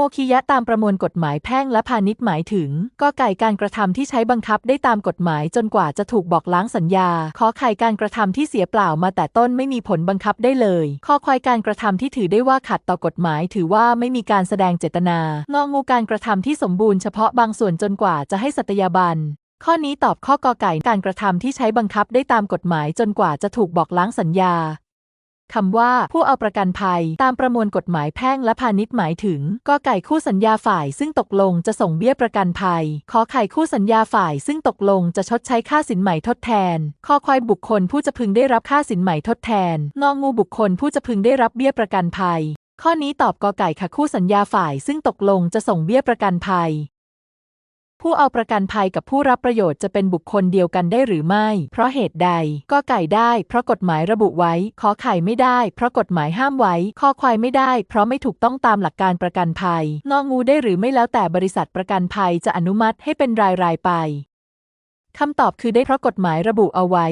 โมคิยะตามประมวลกฎหมายแพ่งและพาณิชย์หมายถึงกอไก่การกระทำที่ใช้บังคับได้ตามกฎหมายจนกว่าจะถูกบอกล้างสัญญา ขอไข่การกระทำที่เสียเปล่ามาแต่ต้นไม่มีผลบังคับได้เลย ข้อควายการกระทำที่ถือได้ว่าขัดต่อกฎหมายถือว่าไม่มีการแสดงเจตนางองูการกระทำที่สมบูรณ์เฉพาะบางส่วนจนกว่าจะให้สัตยาบันข้อนี้ตอบข้อกอไก่การกระทำที่ใช้บังคับได้ตามกฎหมายจนกว่าจะถูกบอกล้างสัญญา คำว่าผู้เอาประกันภัยตามประมวลกฎหมายแพ่งและพาณิชย์หมายถึงกอไก่คู่สัญญาฝ่ายซึ่งตกลงจะส่งเบี้ยประกันภัย ขอไข่คู่สัญญาฝ่ายซึ่งตกลงจะชดใช้ค่าสินใหม่ทดแทนคอควายบุคคลผู้จะพึงได้รับค่าสินใหม่ทดแทน งองูบุคคลผู้จะพึงได้รับเบี้ยประกันภัย ข้อนี้ตอบกอไก่ค่ะคู่สัญญาฝ่ายซึ่งตกลงจะส่งเบี้ยประกันภัย ผู้เอาประกันภัยกับผู้รับประโยชน์จะเป็นบุคคลเดียวกันได้หรือไม่ เพราะเหตุใด ก็ไก่ได้ เพราะกฎหมายระบุไว้ ขอไข่ไม่ได้ เพราะกฎหมายห้ามไว้ ข้อควายไม่ได้ เพราะไม่ถูกต้องตามหลักการประกันภัย งองูได้หรือไม่แล้วแต่บริษัทประกันภัยจะอนุมัติให้เป็นรายรายๆไปคำตอบคือได้เพราะกฎหมายระบุเอาไว้